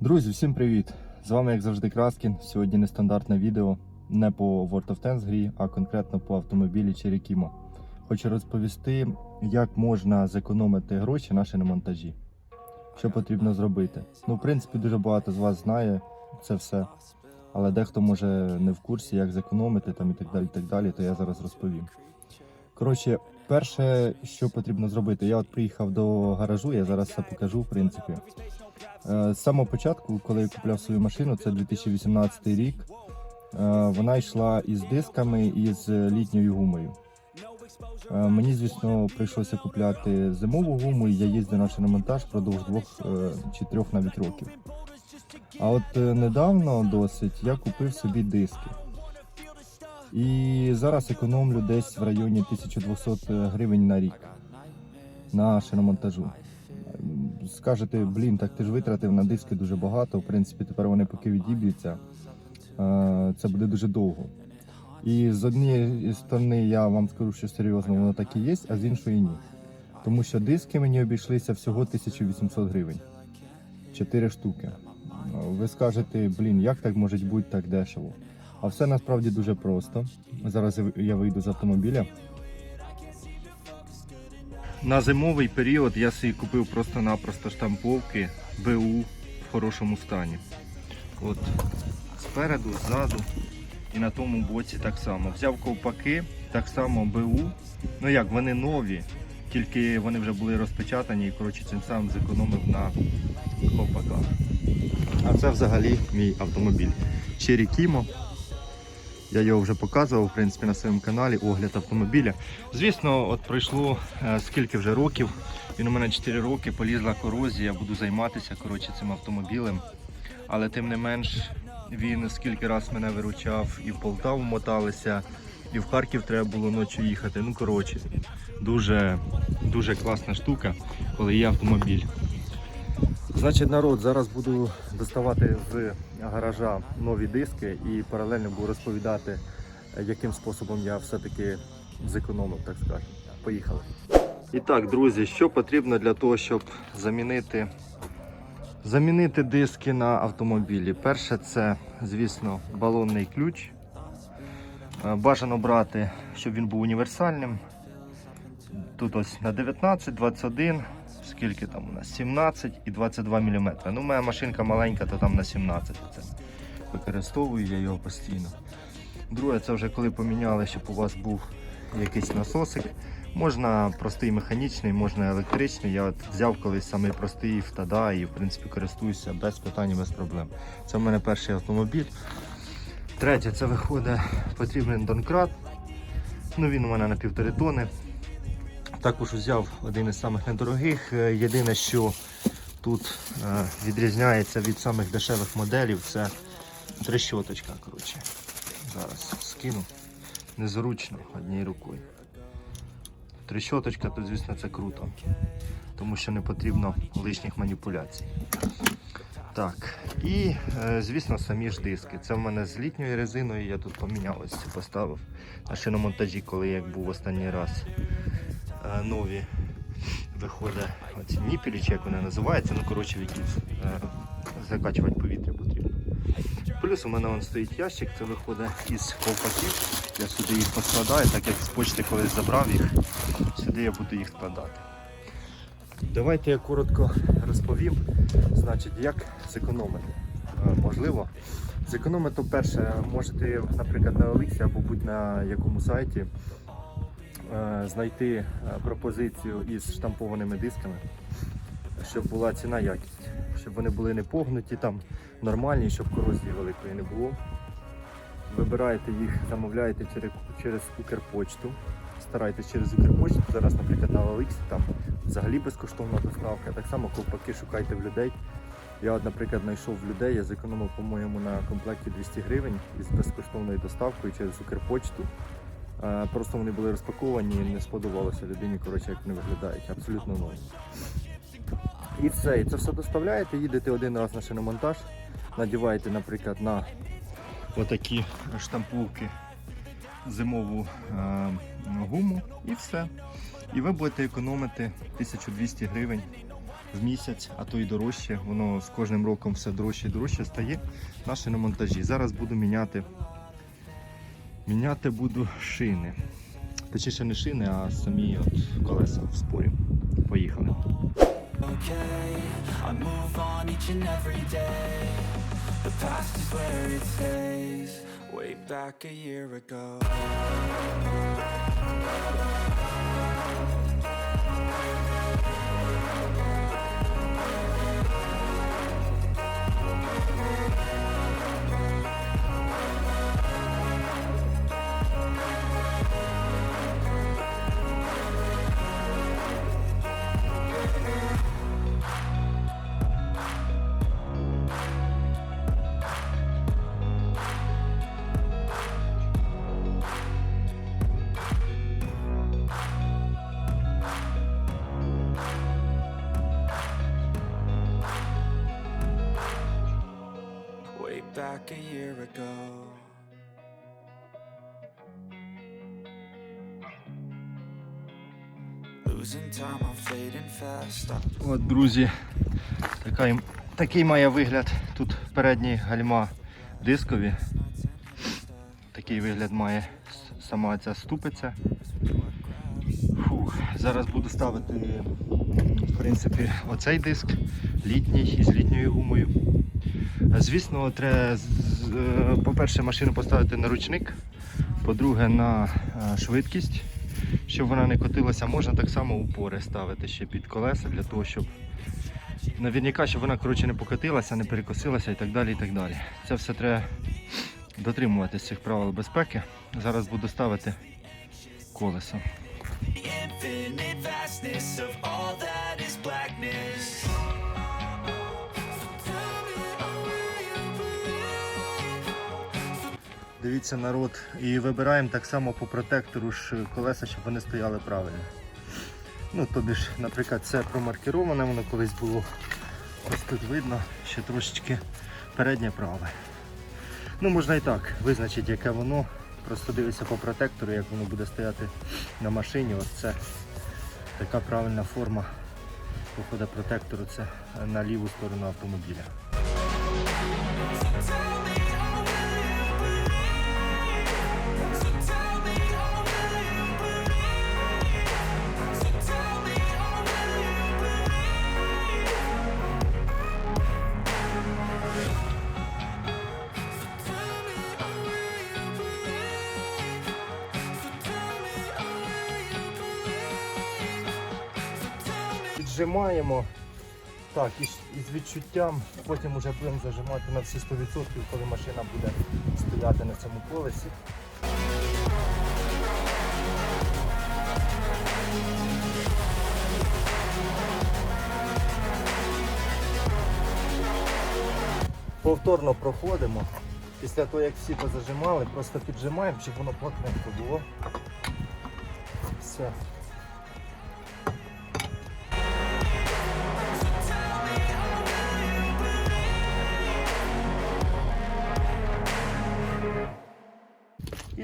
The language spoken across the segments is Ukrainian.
Друзі, всім привіт! З вами, як завжди, Краскін. Сьогодні нестандартне відео не по World of Tanks грі, а конкретно по автомобілі Cherokee. Хочу розповісти, як можна зекономити гроші наші на шиномонтажі. Що потрібно зробити. Ну, в принципі, дуже багато з вас знає це все, але дехто може не в курсі, як зекономити там і так далі, і так далі, то я зараз розповім. Коротше, перше, що потрібно зробити, я от приїхав до гаражу, я зараз все покажу, в принципі. Е, З самого початку, коли я купляв свою машину, це 2018 рік. е, Вона йшла із дисками і з літньою гумою. Е, Мені, звісно, прийшлося купляти зимову гуму, і я їздив на шиномонтаж впродовж двох чи трьох навіть років. А от недавно досить я купив собі диски. І зараз економлю десь в районі 1200 гривень на рік на шиномонтажу. Скажете, блін, так ти ж витратив на диски дуже багато. В принципі, тепер вони поки відіб'ються. е, Це буде дуже довго. І з однієї сторони я вам скажу, що серйозно воно так і є, а з іншої ні. Тому що диски мені обійшлися всього 1800 гривень. Чотири штуки. Ви скажете, блін, як так може бути так дешево? А все насправді дуже просто. Зараз я вийду з автомобіля. На зимовий період я собі купив просто-напросто штамповки БУ в хорошому стані. От спереду, ззаду і на тому боці так само. Взяв ковпаки, так само БУ. Ну як, вони нові, тільки вони вже були розпечатані і коротше цим самим зекономив на ковпаках. А це взагалі мій автомобіль. Kimo. Я його вже показував в принципі, на своєму каналі огляд автомобіля. Звісно, от пройшло е, скільки вже років. Він у мене 4 роки, полізла корозія, буду займатися коротше, цим автомобілем. Але тим не менш, він скільки раз мене виручав, і в Полтаву моталися, і в Харків треба було ночі їхати. Ну, коротше, дуже, дуже класна штука, коли є автомобіль. Значить, народ, зараз буду доставати з гаража нові диски і паралельно буду розповідати, е, яким способом я все-таки зекономив, так скажемо. Поїхали. І так, друзі, що потрібно для того, щоб замінити, замінити диски на автомобілі? Перше, це, звісно, балонний ключ. Е, Бажано брати, щоб він був універсальним. Тут ось на 19, 21, скільки там у нас? 17 і 22 мм. Ну, моя машинка маленька, то там на 17 це використовую я його постійно. Друге, це вже коли поміняли, щоб у вас був якийсь насосик. Можна простий механічний, можна електричний. Я от взяв колись самий простий в Тада і в принципі користуюся без питань і без проблем. Це в мене перший автомобіль. Третє, це виходить потрібен донкрат. Ну, він у мене на півтори тони. Також взяв один із самих недорогих. Е, Єдине, що тут е, відрізняється від самих дешевих моделів, це трещоточка. Коротше. Зараз скину. Незручно однією рукою. Трещоточка, то звісно це круто, тому що не потрібно лишніх маніпуляцій. Так, і е, звісно самі ж диски. Це в мене з літньою резиною, я тут поміняв ось поставив на шиномонтажі, коли як був останній раз нові виходить оці ніпелі, чи як вони називаються, ну коротше в е, закачувати повітря потрібно. Плюс у мене вон стоїть ящик, це виходить із ковпаків. Я сюди їх поскладаю, так як з почти колись забрав їх, сюди я буду їх складати. Давайте я коротко розповім, значить, як зекономити. Е, Можливо, зекономити перше, можете, наприклад, на Олексі або будь-на якому сайті е, знайти е, пропозицію із штампованими дисками, щоб була ціна якість, щоб вони були не погнуті, там нормальні, щоб корозії великої не було. Вибираєте їх, замовляєте через, через Укрпочту. Старайтесь через Укрпочту. Зараз, наприклад, на Олексі там взагалі безкоштовна доставка. Так само ковпаки шукайте в людей. Я, от, наприклад, знайшов в людей, я зекономив, по-моєму, на комплекті 200 гривень із безкоштовною доставкою через Укрпочту. Е, Просто вони були розпаковані і не сподобалося людині, коротше, як вони виглядають. Абсолютно нові. І все, і це все доставляєте, їдете один раз на шиномонтаж, надіваєте, наприклад, на отакі штамповки зимову е, гуму і все. І ви будете економити 1200 гривень в місяць, а то й дорожче. Воно з кожним роком все дорожче і дорожче стає. На монтажі. Зараз буду міняти. Міняти буду шини. Точніше не шини, а самі от колеса в спорі. Поїхали. Back a year ago. От, друзі, така, ім- такий має вигляд. Тут передні гальма дискові. Такий вигляд має сама ця ступиця. Фух, зараз буду ставити в принципі, оцей диск літній із літньою гумою. Звісно, треба, е, по-перше, машину поставити на ручник, по-друге, на е, швидкість, щоб вона не котилася. Можна так само упори ставити ще під колеса для того, щоб наверняка, щоб вона коротше, не покотилася, не перекосилася і так далі. і так далі. Це все треба дотримуватися цих правил безпеки. Зараз буду ставити колесо. Infinite vastness of all that is blackness. Дивіться народ, і вибираємо так само по протектору ж колеса, щоб вони стояли правильно. Ну, тобі ж, наприклад, це промаркіроване, воно колись було. Ось тут видно, ще трошечки переднє праве. Ну, можна і так визначити, яке воно. Просто дивися по протектору, як воно буде стояти на машині. Ось це така правильна форма походу протектору це на ліву сторону автомобіля. Піджимаємо так, із, із відчуттям, потім вже будемо зажимати на всі 100%, коли машина буде стояти на цьому колесі. Повторно проходимо. Після того, як всі позажимали, просто піджимаємо, щоб воно плотненько було. Все.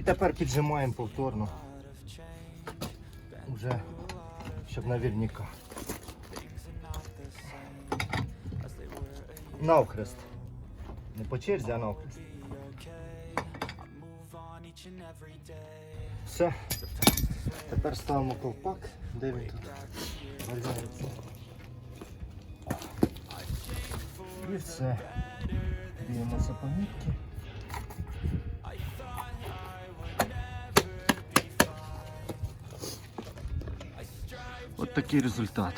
І тепер піджимаємо повторно. Уже, щоб наверняка. Навхрест. Не по черзі, а навхрест. Все. Тепер ставимо ковпак. Де він тут? Валяється. І все. Дивимося по От такий результат.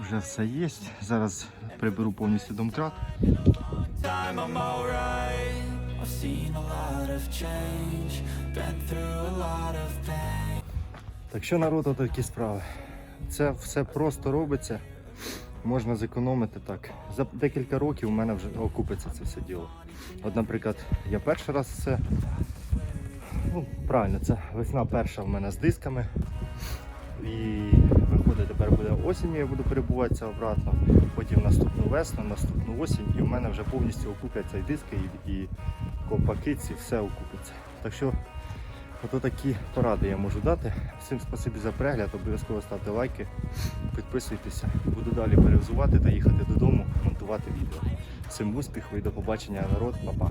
Вже все є. Зараз приберу повністю домкрат. Так що народ такі справи. Це все просто робиться. Можна зекономити так. За декілька років у мене вже окупиться це все діло. От, наприклад, я перший раз це. Ну, правильно, це весна перша в мене з дисками. І виходить, тепер буде осінь, я буду перебуватися обратно. Потім наступну весну, наступну осінь, і в мене вже повністю окупляться і диски, і, і ковпаки, ці все окупиться. Так що Ото такі поради я можу дати. Всім спасибі за перегляд, обов'язково ставте лайки, підписуйтеся. Буду далі перевзувати та їхати додому, монтувати відео. Всім успіху і до побачення, народ, Па-па.